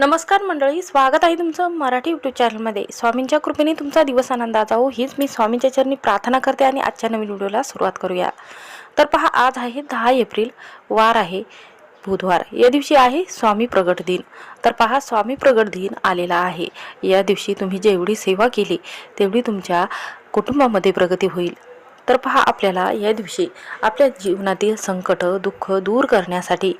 नमस्कार मंडळी स्वागत आहे तुमचं मराठी यूट्यूब चॅनलमध्ये स्वामींच्या कृपेने तुमचा दिवस आनंदाचा हो हीच मी स्वामींच्या चरणी प्रार्थना करते आणि आजच्या नवीन व्हिडिओला सुरुवात करूया. तर पहा आज आहे दहा एप्रिल वार आहे बुधवार. या दिवशी आहे स्वामी प्रगट दिन. तर पहा स्वामी प्रगट दिन आलेला आहे. या दिवशी तुम्ही जेवढी सेवा केली तेवढी तुमच्या कुटुंबामध्ये प्रगती होईल. तर पहा आपल्याला या दिवशी आपल्या जीवनातील संकट दुःख दूर करण्यासाठी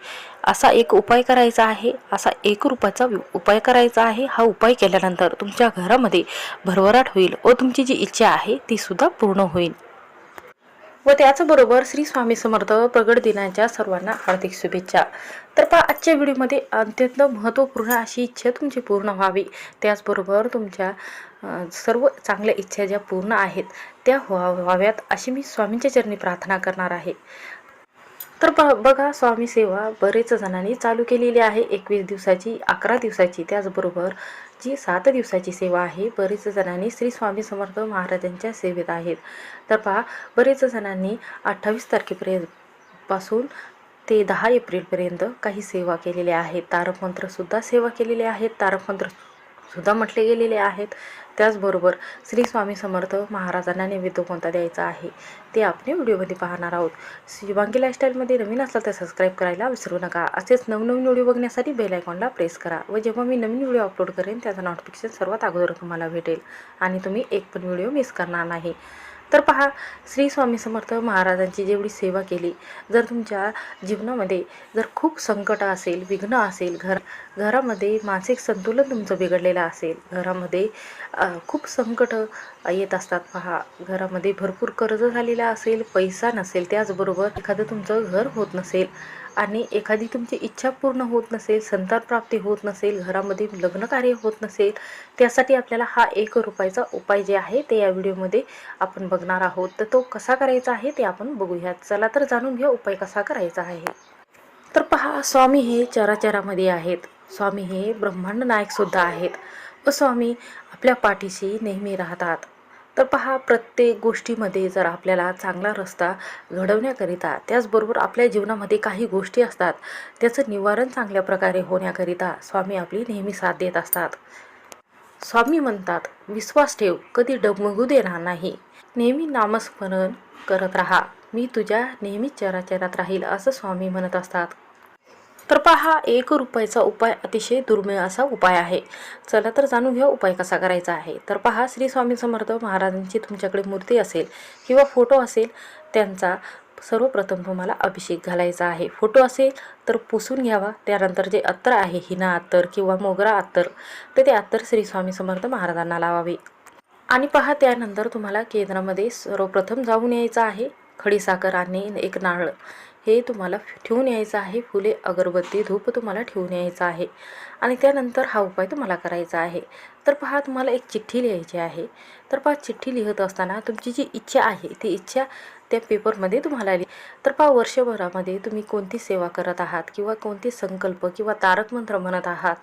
असा एक उपाय करायचा आहे असा एक रुपयाचा उपाय करायचा आहे हा उपाय केल्यानंतर तुमच्या घरामध्ये भरभराट होईल व तुमची जी इच्छा आहे ती सुद्धा पूर्ण होईल. व त्याचबरोबर श्री स्वामी समर्थ प्रगट दिनाच्या सर्वांना हार्दिक शुभेच्छा. तर पहा आजच्या व्हिडिओमध्ये अत्यंत महत्त्वपूर्ण अशी इच्छा तुमची पूर्ण व्हावी. त्याचबरोबर तुमच्या सर्व चांगल्या इच्छा ज्या पूर्ण आहेत त्या व्हा- व्हाव्यात अशी मी स्वामींच्या चरणी प्रार्थना करणार आहे. तर ब बघा स्वामी सेवा बरेच जणांनी चालू केलेली आहे. एकवीस दिवसाची अकरा दिवसाची त्याचबरोबर जी सात दिवसाची सेवा आहे बरेच जणांनी श्री स्वामी समर्थ महाराजांच्या सेवेत आहेत. तर पहा बरेच जणांनी अठ्ठावीस तारखेपर्यंत पासून ते दहा एप्रिलपर्यंत काही सेवा केलेल्या आहेत. तारकमंत्रसुद्धा सेवा केलेल्या आहेत. तारकमंत्र सुद्धा म्हटले गेलेले आहेत. त्याचबरोबर श्री स्वामी समर्थ महाराजांना नैवेद्य कोणता द्यायचा आहे ते आपण व्हिडिओमध्ये पाहणार आहोत. शिवांगी लाईफस्टाईलमध्ये नवीन असला तर सबस्क्राईब करायला विसरू नका. असेच नवनवीन व्हिडिओ बघण्यासाठी बेल आयकॉनला प्रेस करा व जेव्हा मी नवीन व्हिडिओ अपलोड करेन त्याचं नोटिफिकेशन सर्वात अगोदर तुम्हाला भेटेल. आणि तुम्ही एक पण व्हिडिओ मिस करणार नाही. तर पहा श्री स्वामी समर्थ महाराजांची जेवढी सेवा केली जर तुमच्या जीवनामध्ये जर खूप संकट असेल विघ्न असेल घर घरामध्ये मानसिक संतुलन तुमचं बिघडलेलं असेल घरामध्ये खूप संकट येत असतात पहा. घरामध्ये भरपूर कर्ज झालेलं असेल पैसा नसेल त्याचबरोबर एखादं तुमचं घर होत नसेल आणि एखादी तुमची इच्छा पूर्ण होत नसेल संतान प्राप्ती होत नसेल घरामध्ये लग्न कार्य होत नसेल त्यासाठी आपल्याला हा एक रुपयाचा उपाय जे आहे ते या व्हिडिओमध्ये आपण बघणार आहोत. तर तो कसा करायचा आहे ते आपण बघूयात. चला तर जाणून घ्या उपाय कसा करायचा आहे. तर पहा स्वामी हे चराचरामध्ये आहेत. स्वामी हे ब्रह्मांड नायकसुद्धा आहेत. व स्वामी आपल्या पाठीशी नेहमी राहतात. तर पहा प्रत्येक गोष्टीमध्ये जर आपल्याला चांगला रस्ता घडवण्याकरिता त्याचबरोबर आपल्या जीवनामध्ये काही गोष्टी असतात त्याचं निवारण चांगल्या प्रकारे होण्याकरिता स्वामी आपली नेहमी साथ देत असतात. स्वामी म्हणतात विश्वास ठेव कधी डगमगू देणार नाही. नेहमी नामस्मरण करत राहा. मी तुझ्या नेहमीच चराचरात राहील असं स्वामी म्हणत असतात. तर पहा एक रुपयाचा उपाय अतिशय दुर्मिळ असा उपाय आहे. चला तर जाणून घ्या उपाय कसा करायचा आहे. तर पहा श्री स्वामी समर्थ महाराजांची तुमच्याकडे मूर्ती असेल किंवा फोटो असेल त्यांचा सर्वप्रथम तुम्हाला अभिषेक घालायचा आहे. फोटो असेल तर पुसून घ्यावा. त्यानंतर जे अत्तर आहे हिना अत्तर किंवा मोगरा अत्तर तर ते अत्तर श्री स्वामी समर्थ महाराजांना लावावे. आणि पहा त्यानंतर तुम्हाला केंद्रामध्ये सर्वप्रथम जाऊन यायचं आहे. खडीसाखर आणि एक नारळ. हे तुम्हाला ठेवून यायचं आहे. फुले अगरबत्ती धूप तुम्हाला ठेवून यायचं आहे. आणि त्यानंतर हा उपाय तुम्हाला करायचा आहे. तर पहा तुम्हाला एक चिठ्ठी लिहायची आहे. तर पहा चिठ्ठी लिहत असताना तुमची जी इच्छा आहे ती इच्छा त्या पेपरमध्ये तुम्हाला आली. तर पहा वर्षभरामध्ये तुम्ही कोणती सेवा करत आहात किंवा कोणते संकल्प किंवा तारक मंत्र म्हणत आहात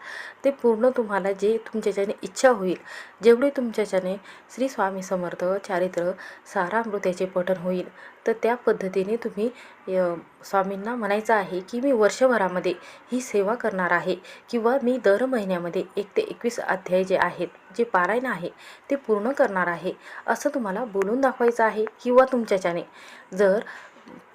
ते पूर्ण तुम्हाला जे तुमच्याच्याने इच्छा होईल जेवढे तुमच्याच्याने श्री स्वामी समर्थ चारित्र सारामृत्याचे पठण होईल तर त्या पद्धतीने तुम्ही स्वामींना म्हणायचं आहे की मी वर्षभरामध्ये ही सेवा करणार आहे किंवा मी दर महिन्यामध्ये एक ते एकवीस अध्याय जे आहे आहेत जे पारायण आहे ते पूर्ण करणार आहे असं तुम्हाला बोलून दाखवायचं आहे किंवा तुमच्याच्याने. जर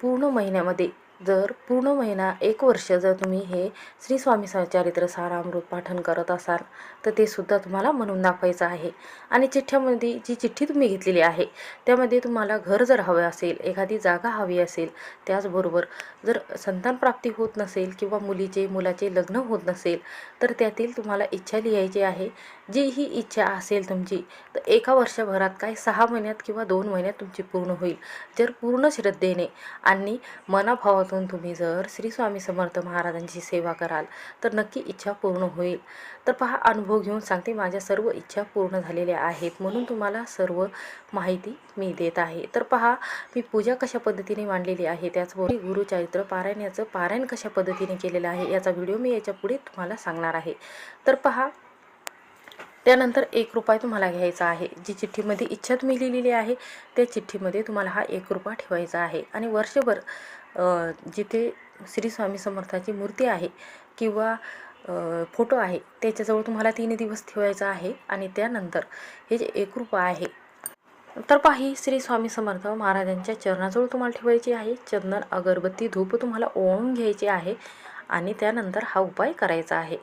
पूर्ण महिन्यामध्ये जर पूर्ण महिना एक वर्ष जर तुम्ही हे श्री स्वामी चरित्र सारामृत पाठन करत असाल तर ते सुद्धा तुम्हाला म्हणून दाखवायचं आहे. आणि चिठ्ठ्यामध्ये जी चिठ्ठी तुम्ही घेतलेली आहे त्यामध्ये तुम्हाला घर जर हवं असेल एखादी जागा हवी असेल त्याचबरोबर जर संतान प्राप्ती होत नसेल किंवा मुलीचे मुलाचे लग्न होत नसेल तर त्यातील तुम्हाला इच्छा लिहायची आहे. जी ही इच्छा असेल तुमची तर एका वर्षभरात काय सहा महिन्यात किंवा दोन महिन्यात तुमची पूर्ण होईल. जर पूर्ण श्रद्धेने आणि मनाभावातून तुम्ही जर श्री स्वामी समर्थ महाराजांची सेवा कराल तर नक्की इच्छा पूर्ण होईल. तर पहा अनुभव घेऊन सांगते माझ्या सर्व इच्छा पूर्ण झालेल्या आहेत म्हणून तुम्हाला सर्व माहिती मी देत आहे. तर पहा मी पूजा कशा पद्धतीने मांडलेली आहे त्याचबरोबर गुरुचरित्र पारायणाचं पारायण कशा पद्धतीने केलेलं आहे याचा व्हिडिओ मी याच्यापुढे तुम्हाला सांगणार आहे. तर पहा त्यानंतर एक रुपया तुम्हाला घ्यायचा आहे. जी चिठ्ठीमध्ये इच्छा तुम्ही लिहिलेली आहे त्या चिठ्ठीमध्ये तुम्हाला हा एक रुपया ठेवायचा आहे. आणि वर्षभर जिथे श्री स्वामी समर्थाची मूर्ती आहे किंवा फोटो आहे त्याच्याजवळ तुम्हाला तीन दिवस ठेवायचा आहे आणि त्यानंतर हे जे एक रुपये आहे तर पाही श्री स्वामी समर्थ महाराजांच्या चरणाजवळ तुम्हाला ठेवायची आहे. चंदन अगरबत्ती धूप तुम्हाला ओळून घ्यायची आहे आणि त्यानंतर हा उपाय करायचा आहे.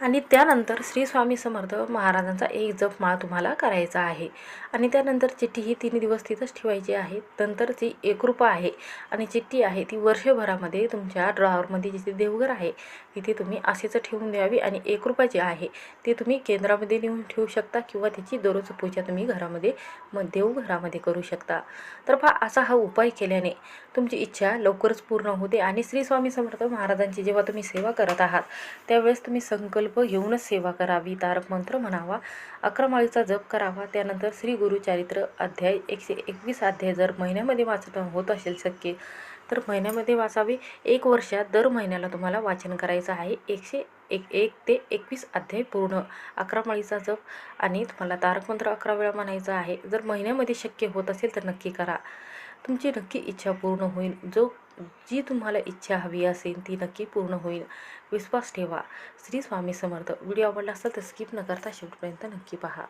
आणि त्यानंतर श्री स्वामी समर्थ महाराजांचा एक जप माळ तुम्हाला करायचा आहे. आणि त्यानंतर चिठ्ठी ही तीन दिवस तिथंच ठेवायची आहे. नंतर जी एकरूपा आहे आणि चिठ्ठी आहे ती वर्षभरामध्ये तुमच्या ड्रॉवरमध्ये जिथे देवघर आहे तिथे तुम्ही असेच ठेवून द्यावी आणि एकरूपा जी जे आहे ते तुम्ही केंद्रामध्ये नेऊन ठेवू शकता किंवा त्याची दररोज पूजा तुम्ही घरामध्ये मग देवघरामध्ये करू शकता. तर पहा असा हा उपाय केल्याने तुमची इच्छा लवकरच पूर्ण होते आणि श्री स्वामी समर्थ महाराजांची जेव्हा तुम्ही सेवा करत आहात त्यावेळेस तुम्ही संकल्प घेऊनच सेवा करावी तारक मंत्र म्हणावा अक्रमाळीचा जप करावा. त्यानंतर श्री गुरुचारित्र अध्याय एकशे एकवीस अध्याय जर महिन्यामध्ये वाचन होत असेल शक्य तर महिन्यामध्ये वाचावे. एक वर्षात दर महिन्याला तुम्हाला वाचन करायचं आहे. एकशे एक एक ते एकवीस अध्याय पूर्ण अकरा माळीचा जप आणि तुम्हाला तारकमंत्र अकरा वेळा म्हणायचा आहे. जर महिन्यामध्ये शक्य होत असेल तर नक्की करा. तुमची नक्की इच्छा पूर्ण होईल. जो जी तुम्हाला इच्छा हवी असेल ती नक्की पूर्ण होईल. विश्वास ठेवा. श्री स्वामी समर्थ. व्हिडिओ आवडला असेल तर स्किप न करता शेवटपर्यंत नक्की पहा.